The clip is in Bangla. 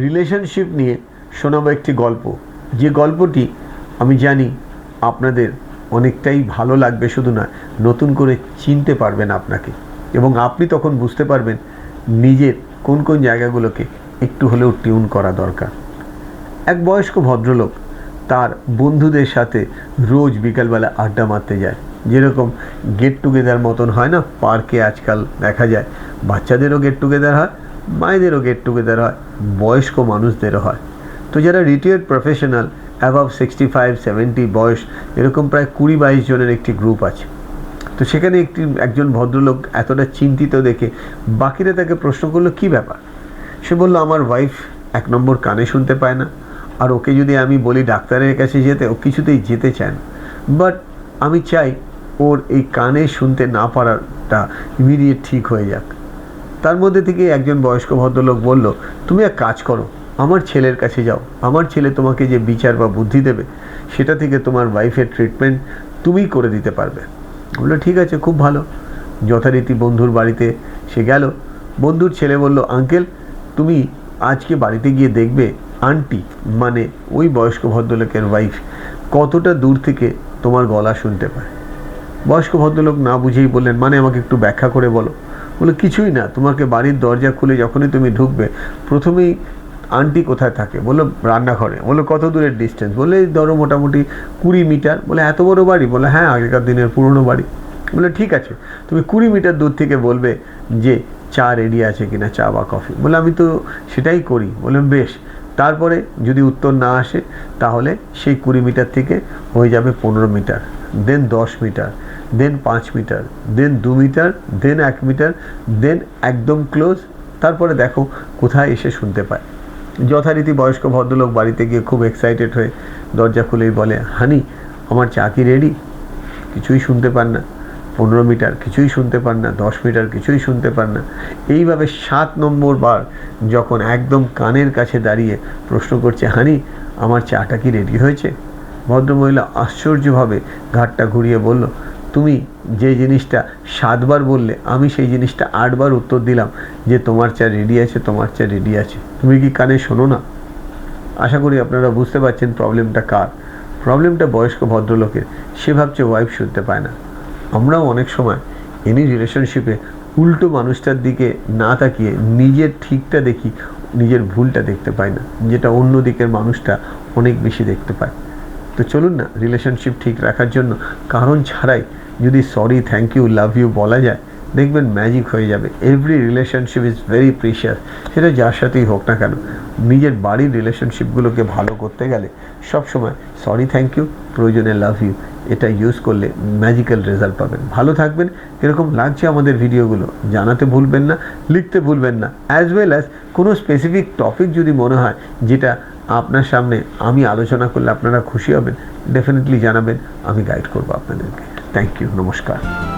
রিলেশনশিপ নিয়ে শোনাবো একটি গল্প। যে গল্পটি আমি জানি আপনাদের অনেকটাই ভালো লাগবে, শুধু না, নতুন করে চিনতে পারবেন আপনাকে। এবং আপনি তখন বুঝতে পারবেন নিজের কোন কোন জায়গাগুলোকে একটু হলেও টিউন করা দরকার। এক বয়স্ক ভদ্রলোক তার বন্ধুদের সাথে রোজ বিকালবেলা আড্ডা মারতে যায়। যেরকম গেট টুগেদার মতন হয় না? পার্কে আজকাল দেখা যায়, বাচ্চাদেরও গেট টুগেদার হয় মায়েদেরও গেট টুগেদার হয়, বয়স্ক মানুষদেরও হয়। তো যারা retired professional above sixty five seventy বয়স, এরকম প্রায় কুড়ি বাইশ জনের একটি গ্রুপ আছে। তো সেখানে একটি, একজন ভদ্রলোক এতটা চিন্তিত দেখে বাকিরা তাকে প্রশ্ন করল, কী ব্যাপার? সে বলল, আমার ওয়াইফ এক নম্বর কানে শুনতে পায় না। আর ওকে যদি আমি বলি ডাক্তারের কাছে যেতে, ও কিছুতেই যেতে চায় না। বাট আমি চাই ওর এই কানে শুনতে না পারাটা ইমিডিয়েট ঠিক হয়ে যাক। তার মধ্যে থেকে একজন বয়স্ক ভদ্রলোক বলল, তুমি এক কাজ করো, আমার ছেলের কাছে যাও। আমার ছেলে তোমাকে যে বিচার বা বুদ্ধি দেবে, সেটা থেকে তোমার ওয়াইফের ট্রিটমেন্ট তুমিই করে দিতে পারবে। বলল ঠিক আছে, খুব ভালো। যথারীতি বন্ধুর বাড়িতে সে গেল। বন্ধুর ছেলে বলল, আঙ্কেল, তুমি আজকে বাড়িতে গিয়ে দেখবে আন্টি মানে ওই বয়স্ক ভদ্রলোকের ওয়াইফ কতটা দূর থেকে তোমার গলা শুনতে পায়। বয়স্ক ভদ্রলোক না বুঝেই বললেন মানে আমাকে একটু ব্যাখ্যা করে বলো। বলে, কিছুই না, তোমাকে বাড়ির দরজা খুলে যখনই তুমি ঢুকবে, প্রথমেই আন্টি কোথায় থাকে? বলল, রান্নাঘরে। বলল, কত দূরের ডিস্টেন্স বলে ধরো মোটামুটি কুড়ি মিটার। বলে এত বড় বাড়ি? বলে হ্যাঁ আগেকার দিনের পুরনো বাড়ি। বলে ঠিক আছে, তুমি কুড়ি মিটার দূর থেকে বলবে যে চা রেডি আছে কিনা, চা বা কফি বলে আমি তো সেটাই করি। বললাম বেশ, তারপরে যদি উত্তর না আসে, তাহলে সেই কুড়ি মিটার থেকে হয়ে যাবে পনেরো মিটার দেন দশ মিটার। দেন পাঁচ মিটার দেন দু মিটার দেন এক মিটার দেন একদম ক্লোজ তারপরে দেখো কোথায় এসে শুনতে পায়। যথারীতি বয়স্ক ভদ্রলোক বাড়িতে গিয়ে খুব এক্সাইটেড হয়ে দরজা খুলেই বলে, হানি, আমার চা কি রেডি কিছুই শুনতে পান না। পনেরো মিটার, কিছুই শুনতে পান না। দশ মিটার, কিছুই শুনতে পান না। এইভাবে সাত নম্বর বার যখন একদম কানের কাছে দাঁড়িয়ে প্রশ্ন করছে, হানি, আমার চাটা কি রেডি হয়েছে? ভদ্রমহিলা আশ্চর্যভাবে ঘাটটা ঘুরিয়ে বলল তুমি যে জিনিসটা সাতবার বললে, আমি সেই জিনিসটা আটবার উত্তর দিলাম যে তোমার চা রেডি আছে, তোমার চা রেডি আছে। তুমি কি কানে শোনো না? আশা করি আপনারা বুঝতে পারছেন প্রবলেমটা কার। প্রবলেমটা বয়স্ক ভদ্রলোকের, সে ভাবছে ওয়াইফ শুনতে পায় না। আমরাও অনেক সময় এনি রিলেশনশিপে উল্টো মানুষটার দিকে না তাকিয়ে নিজের ঠিকটা দেখি, নিজের ভুলটা দেখতে পাই না, যেটা অন্য দিকের মানুষটা অনেক বেশি দেখতে পায়। তো চলুন না রিলেশনশিপ ঠিক রাখার জন্য কারণ ছাড়াই যদি sorry thank you love you বলা যায়, দেখবেন ম্যাজিক হয়ে যাবে। Every relationship is very precious সেটা যার সাথেই হোক না কেন, নিজের বাড়ির রিলেশনশিপগুলোকে ভালো করতে গেলে সবসময় সরি থ্যাংক ইউ প্রয়োজনে লাভ ইউ এটা ইউজ করলে ম্যাজিক্যাল রেজাল্ট পাবেন। ভালো থাকবেন কীরকম লাগছে আমাদের ভিডিওগুলো জানাতে ভুলবেন না, লিখতে ভুলবেন না অ্যাজ ওয়েল অ্যাজ কোনো স্পেসিফিক টপিক যদি মনে হয়, যেটা আপনার সামনে আমি আলোচনা করলে আপনারা খুশি হবেন। ডেফিনেটলি জানাবেন, আমি গাইড করব আপনাদেরকে। থ্যাংক ইউ নমস্কার।